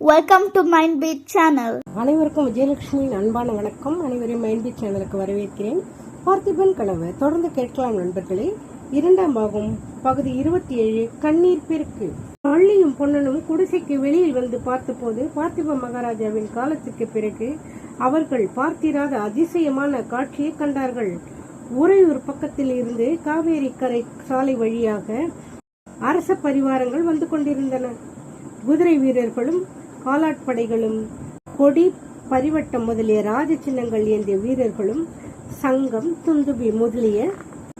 Welcome to mind beat channel அனைவருக்கும் விஜயலட்சுமியின் அன்பான வணக்கம். அனைவரையும் மைண்டி சேனலுக்கு வரவேற்கிறேன். பார்த்திபன் கனவு தொடர்ந்து கேட்கலாம் நண்பர்களே. இரண்டாம் பாகம் பகுதி இருபத்தி ஏழு கண்ணீர் பெருக்கு. பள்ளியும் பொன்னனும் குடிசைக்கு வெளியில் வந்து பார்த்தபோது பார்த்திப மகாராஜாவின் காலத்துக்கு பிறகு அவர்கள் பார்த்திராத அதிசயமான காட்சியை கண்டார்கள். உறையூர் பக்கத்தில் இருந்து காவேரி கரை சாலை வழியாக அரச பரிவாரங்கள் வந்து கொண்டிருந்தன. குதிரை வீரர்களும் காலாட்படைகளும் கொடி பரிவட்டம் முதலிய ராஜ சின்னங்கள் ஏந்திய வீரர்களும் சங்கம் துந்துபி முதலிய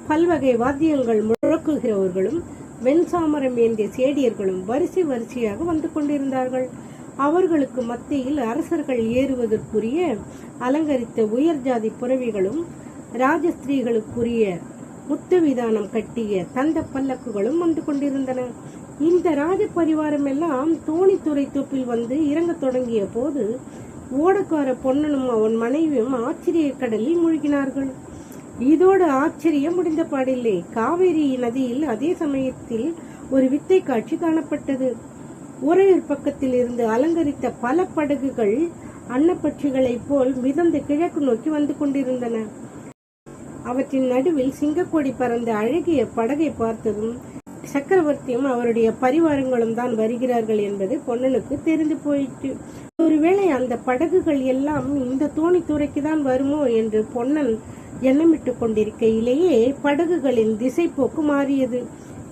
பல்வகை வாத்தியங்கள் முழக்குகிறவர்களும் வெண்சாமரம் ஏந்திய சேடியர்களும் வரிசை வரிசையாக வந்து கொண்டிருந்தார்கள். அவர்களுக்கு மத்தியில் அரசர்கள் ஏறுவதற்குரிய அலங்கரித்த உயர் ஜாதி புறவிகளும் ராஜஸ்திரீகளுக்குரிய முத்து விதானம் கட்டிய தந்த பல்லக்குகளும் வந்து கொண்டிருந்தன. இந்த ராஜ பரிவாரம் எல்லாம் தோணித்துறை தொப்பில் வந்து இறங்கத் தொடங்கிய போது ஓடக்கார பொன்னனும் அவன் மனைவியும் ஆச்சரிய கடலில் மூழ்கினார்கள். இதோடு ஆச்சரியம் முடிந்த பாடில்லை காவேரி நதியில் அதே சமயத்தில் ஒரு வித்தை காட்சி காணப்பட்டது. உறையூர் பக்கத்தில் இருந்து அலங்கரித்த பல படகுகள் அன்னப்பட்சிகளைப் போல் மிதந்து கிழக்கு நோக்கி வந்து கொண்டிருந்தன. அவற்றின் நடுவில் சிங்கக்கொடி பறந்த அழகிய படகை பார்த்ததும் சக்கரவர்த்தியும் அவருடைய பரிவாரங்களும் தான் வருகிறார்கள் என்பது பொன்னனுக்கு தெரிந்து போயிற்று. ஒருவேளை அந்த படகுகள் எல்லாம் இந்த தோணித்துறைக்கு தான் வருமோ என்று பொன்னன் எண்ணமிட்டு கொண்டிருக்கையிலேயே படகுகளின் திசை போக்கு மாறியது.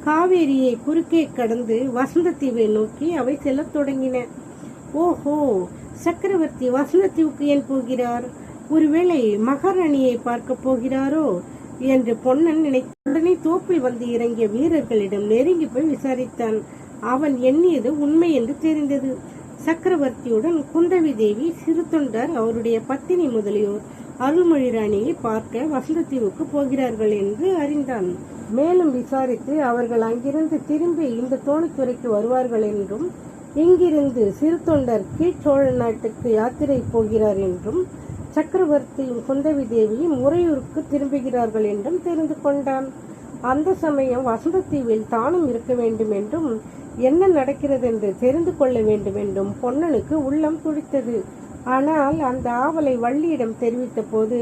காவேரியை குறுக்கே கடந்து வசந்தத்தீவை நோக்கி அவை செல்லத் தொடங்கின. ஓஹோ சக்கரவர்த்தி வசந்தத்தீவுக்கு ஏன் போகிறார்? ஒருவேளை மகாராணியை பார்க்க போகிறாரோ? என்று பொன்னன் நினைத்த உடனே தோப்பில் வந்து இறங்கிய வீரர்களிடம் நெருங்கி போய் விசாரித்தான். அவன் எண்ணியது உண்மை என்று தெரிந்தது. சக்கரவர்த்தியுடன் குந்தவி தேவி சிறு தொண்டர் அவருடைய பத்தினி முதலியோர் அருள்மொழி ராணியை பார்க்க வசந்தத்தீவுக்கு போகிறார்கள் என்று அறிந்தான். மேலும் விசாரித்து அவர்கள் அங்கிருந்து திரும்பி இந்த தோணித்துறைக்கு வருவார்கள் என்றும் இங்கிருந்து சிறு தொண்டர் கீழ்ச்சோழ நாட்டுக்கு யாத்திரை போகிறார் என்றும் சக்கரவர்த்தியும் குந்தவி தேவியும் உறையூருக்கு திரும்புகிறார்கள் என்றும் தெரிந்து கொண்டான். அந்த சமயம் வசந்தத்தீவில் தானும் இருக்க வேண்டும் என்றும் என்ன நடக்கிறது என்று தெரிந்து கொள்ள வேண்டும் என்றும் பொன்னனுக்கு உள்ளம் துடித்தது. ஆனால் அந்த ஆவலை வள்ளியிடம் தெரிவித்த போது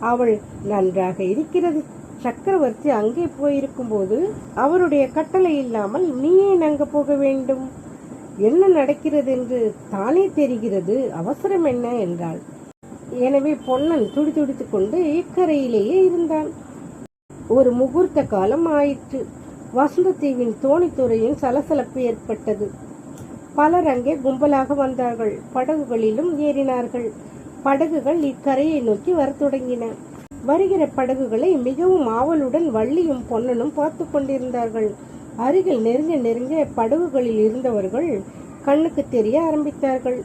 அவள் நன்றாக இருக்கிறது. சக்கரவர்த்தி அங்கே போயிருக்கும் போது அவருடைய கட்டளை இல்லாமல் நீயே ஏன் அங்க போக வேண்டும். என்ன நடக்கிறது என்று தானே தெரிகிறது. அவசரம் என்ன? என்றாள். எனவே பொன்னன் துடிதுடித்துக் கொண்டு இக்கரையிலேயே இருந்தான். ஒரு முகூர்த்த காலம் ஆயிற்று. வசந்தத்தீவின் தோணித்துறையின் சலசலப்பு ஏற்பட்டது. பலர் அங்கே கும்பலாக வந்தார்கள். படகுகளிலும் ஏறினார்கள். படகுகள் இக்கரையை நோக்கி வரத் தொடங்கின. வருகிற படகுகளை மிகவும் ஆவலுடன் வள்ளியும் பொன்னனும் பார்த்து கொண்டிருந்தார்கள். அருகில் நெருங்க நெருங்க படகுகளில் இருந்தவர்கள் கண்ணுக்கு தெரிய ஆரம்பித்தார்கள்.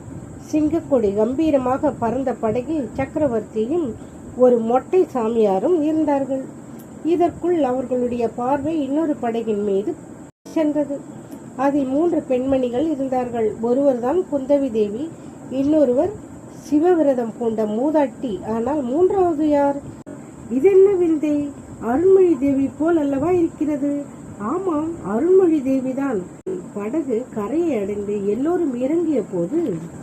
சிங்கக்கொடி கம்பீரமாக பறந்த படகில் சக்கரவர்த்தியும் ஒரு மொட்டை சாமியாரும் இருந்தார்கள். இதற்குள் அவர்களுடைய பார்வை இன்னொரு படகின் மீது சென்றது. அதில் மூன்று பெண்மணிகள் இருந்தார்கள். ஒருவர்தான் குந்தவி தேவி இன்னொருவர் சிவவிரதம் பூண்ட மூதாட்டி. ஆனால் மூன்றாவது யார்? இதென்ன விந்தை? அருள்மொழி தேவி போல் அல்லவா இருக்கிறது? ஆமாம் அருள்மொழி தேவிதான். படகு கரையை அடைந்து எல்லோரும் இறங்கிய போது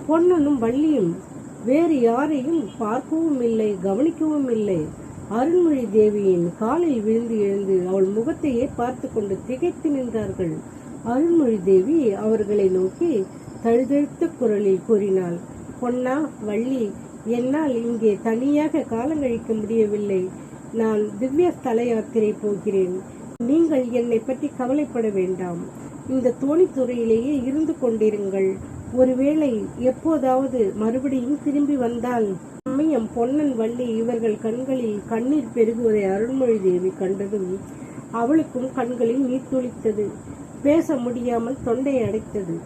பொன்னனும் வள்ளியும் வேறு யாரையும் பார்க்கவும் இல்லை கவனிக்கவும் இல்லை அருண்மொழி தேவியின் காலில் விழுந்து எழுந்து அவள் முகத்தையே பார்த்து கொண்டு திகைத்து நின்றார்கள். அருண்மொழி தேவி அவர்களை நோக்கி தழுதழுத்த குரலில் கூறினாள் பொன்னா வள்ளி என்னால் இங்கே தனியாக காலங்கழிக்க முடியவில்லை. நான் திவ்ய ஸ்தல யாத்திரை போகிறேன். நீங்கள் என்னை பற்றி கவலைப்பட வேண்டாம். இந்த தோணித்துறையிலேயே இருந்து கொண்டிருங்கள். ஒருவேளை எப்போதாவது மறுபடியும் திரும்பி வந்தால்? சமயம் பொன்னன் வள்ளி இவர்கள் கண்களில் கண்ணீர் பெருகுவதை அருள்மொழி தேவி கண்டதும் அவளுக்கும் கண்களில் நீர் துளித்தது. பேச முடியாமல் தொண்டை அடைத்தது.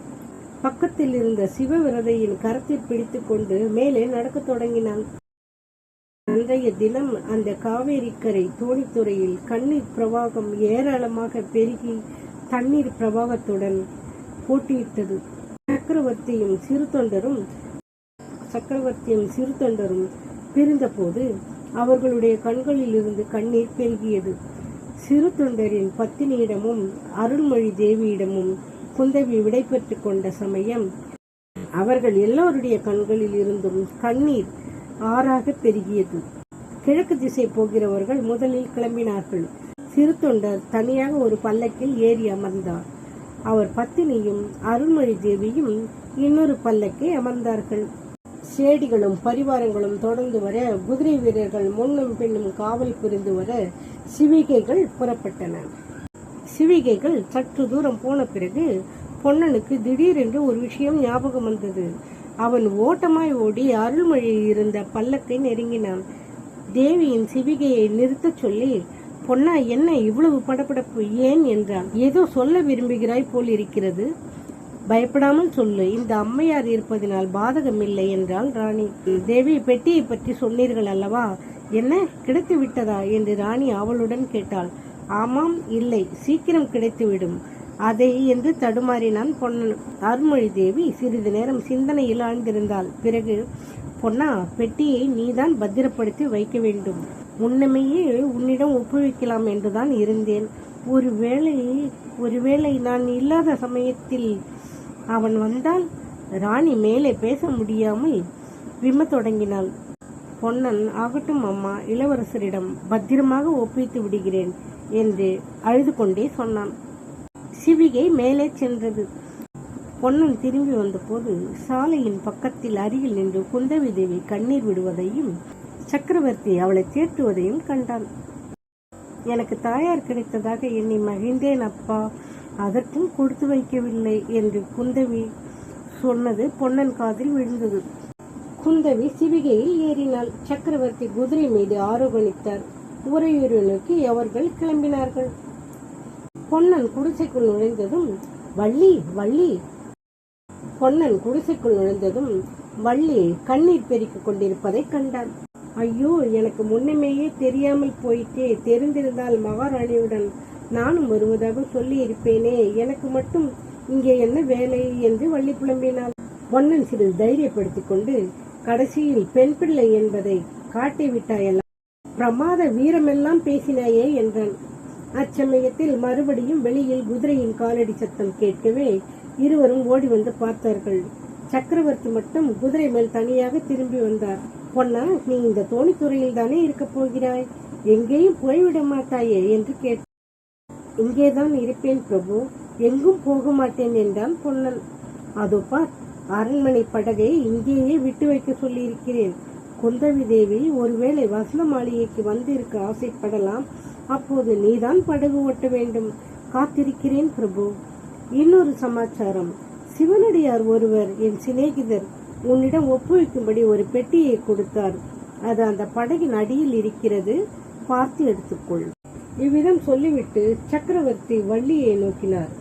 பக்கத்தில் இருந்த சிவவிரதையின் கரத்தை பிடித்துக்கொண்டு மேலே நடக்கத் தொடங்கினாள் அன்றைய தினம் அந்த காவேரிக்கரை தோணித்துறையில் கண்ணீர் பிரவாகம் ஏராளமாக பெருகி தண்ணீர் பிரவாகத்துடன் போட்டியிட்டது. சக்கரவர்த்தியும் சிறு தொண்டரும் சக்கரவர்த்தியும் சிறு தொண்டரும் பிரிந்தபோது அவர்களுடைய கண்களில் இருந்து கண்ணீர் பெருகியது. சிறு தொண்டரின் பத்தினியிடமும் அருள்மொழி தேவியிடமும் குந்தவி விடைபெற்றுக் கொண்ட சமயம் அவர்கள் எல்லோருடைய கண்களில் இருந்தும் கண்ணீர் ஆறாக பெருகியது. கிழக்கு திசை போகிறவர்கள் முதலில் கிளம்பினார்கள். சிறு தொண்டர் தனியாக ஒரு பல்லக்கில் ஏறி அமர்ந்தார். அவர் பத்தினியும் அருள்மொழி தேவியும் இன்னொரு பல்லக்கை அமர்ந்தார்கள். சேடிகளும் பரிவாரங்களும் தொடர்ந்து வர குதிரை வீரர்கள் முன்னும் பின்னும் காவல் புரிந்து வர சிவிகைகள் புறப்பட்டன. சிவிகைகள் சற்று தூரம் போன பிறகு பொன்னனுக்கு திடீரென்று ஒரு விஷயம் ஞாபகம் வந்தது. அவன் ஓட்டமாய் ஓடி அருள்மொழி இருந்த பல்லக்கை நெருங்கினான். தேவியின் சிவிகையை நிறுத்தச் சொல்லி பொன்னா என்ன இவ்வளவு படபடப்பு ஏன் என்றான். ஏதோ சொல்ல விரும்புகிறாய் போல் இருக்கிறது. பயப்படாமல் சொல்லு. இந்த அம்மையார் இருப்பதினால் பாதகம் இல்லை என்றால் ராணி. தேவி பெட்டியை பற்றி சொன்னீர்கள் அல்லவா? என்ன? கிடைத்து விட்டதா? என்று ராணி அவளுடன் கேட்டாள். ஆமாம் இல்லை. சீக்கிரம் கிடைத்துவிடும் அதை என்று தடுமாறினான் பொன்னன். அருள்மொழி தேவி சிறிது நேரம் சிந்தனையில் ஆழ்ந்திருந்தாள். பிறகு பொன்னா பெட்டியை நீதான் பத்திரப்படுத்தி வைக்க வேண்டும். முன்னமையே உன்னிடம் ஒப்புவிக்கலாம் என்றுதான் இருந்தேன். ஒருவேளை ஒருவேளை நான் இல்லாத சமயத்தில் அவன் வந்தால் ராணி மேலே பேச முடியாமல் விம தொடங்கினாள். பொன்னன் ஆகட்டும் அம்மா இளவரசரிடம் பத்திரமாக ஒப்பித்து விடுகிறேன் என்று அழுது கொண்டே சொன்னான். சிவிகை மேலே சென்றது. பொன்னன் திரும்பி வந்தபோது சாலையின் பக்கத்தில் அருகில் நின்று குந்தவி தேவி கண்ணீர் விடுவதையும் சக்கரவர்த்தி அவளை தேற்றுவதையும் கண்டான். எனக்கு தாயார் கிடைத்ததாக எண்ணி மகிழ்ந்தேன் அப்பா. அதற்கும் கொடுத்து வைக்கவில்லை என்று குந்தவி சொன்னது பொன்னன் காதில் விழுந்தது. குந்தவி சிவிகையில் ஏறினாள். சக்கரவர்த்தி குதிரை மீது ஆரோகணித்தார். உறையூரை நோக்கி அவர்கள் கிளம்பினார்கள். பொன்னன் குடிசைக்குள் நுழைந்ததும் வள்ளி வள்ளி. பொன்னன் குடிசைக்குள் நுழைந்ததும் வள்ளி கண்ணீர் பெருக்கிக் கொண்டிருப்பதை கண்டான். ஐயோ எனக்கு முன்னமேயே தெரியாமல் போயிட்டே. தெரிந்திருந்தால் மகாராணியுடன் நானும் வருவதாக சொல்லி இருப்பேனே எனக்கு மட்டும் இங்கே என்ன வேலை என்று வள்ளி புலம்பினாள். பொன்னன் சிறிது தைரியப்படுத்திக் கொண்டு கடைசியில் பெண் பிள்ளை என்பதை காட்டி விட்டாயெல்லாம் பிரமாத வீரமெல்லாம் பேசினாயே என்றான். அச்சமயத்தில் மறுபடியும் வெளியில் குதிரையின் காலடி சத்தம் கேட்கவே இருவரும் ஓடி வந்து பார்த்தார்கள். சக்கரவர்த்தி மட்டும் குதிரை மேல் தனியாக திரும்பி வந்தார். பொன்னா நீ இந்த தோணித்துறையில் தானே இருக்க போகிறாய்? எங்கேயும் போய்விட மாட்டாயே? என்று கேட்டார். இங்கேதான் இருப்பேன் பிரபு. எங்கும் போக மாட்டேன் என்றான் பொன்னன். அதோ பார் அரண்மனை படகை இங்கேயே விட்டு வைக்க சொல்லியிருக்கிறேன். குந்தவி தேவி ஒருவேளை வசன மாளிகைக்கு வந்திருக்க ஆசைப்படலாம். அப்போது நீதான் படகு ஓட்ட வேண்டும். காத்திருக்கிறேன் பிரபு. இன்னொரு சமாச்சாரம். சிவனடியார் ஒருவர் என் சிநேகிதர் உன்னிடம் ஒப்புவிக்கும்படி ஒரு பெட்டியை கொடுத்தார். அது அந்த படகின் அடியில் இருக்கிறது. பார்த்து எடுத்துக்கொள். இவ்விதம் சொல்லிவிட்டு சக்கரவர்த்தி வள்ளியை நோக்கினார்.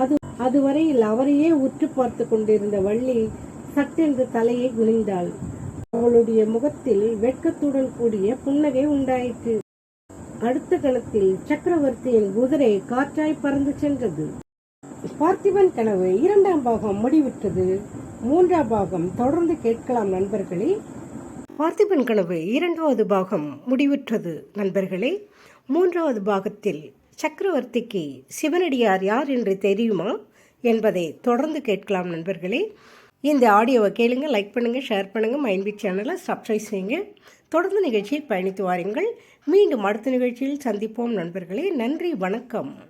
அது அதுவரையில் அவரையே உற்று பார்த்து கொண்டிருந்த வள்ளி சட்டென்று தலையை குனிந்தாள். அவளுடைய முகத்தில் வெட்கத்துடன் கூடிய புன்னகை உண்டாயிற்று. அடுத்த கணத்தில் சக்கரவர்த்தியின் குதிரை காற்றாய் பறந்து சென்றது. பார்த்திபன் கனவு இரண்டாம் பாகம் முடிவுற்றது. மூன்றாம் பாகம் தொடர்ந்து கேட்கலாம் நண்பர்களே. பார்த்திபன் கனவு இரண்டாவது பாகம் முடிவுற்றது நண்பர்களே. மூன்றாவது பாகத்தில் சக்கரவர்த்திக்கு சிவனடியார் யார் என்று தெரியுமா என்பதை தொடர்ந்து கேட்கலாம் நண்பர்களே. இந்த ஆடியோவை கேளுங்க லைக் பண்ணுங்கள் ஷேர் பண்ணுங்கள் மைன்பி சேனலை சப்ஸ்கிரைப் செய்யுங்க. தொடர்ந்து நிகழ்ச்சியில் பயணித்து வாருங்கள். மீண்டும் அடுத்த நிகழ்ச்சியில் சந்திப்போம் நண்பர்களே. நன்றி வணக்கம்.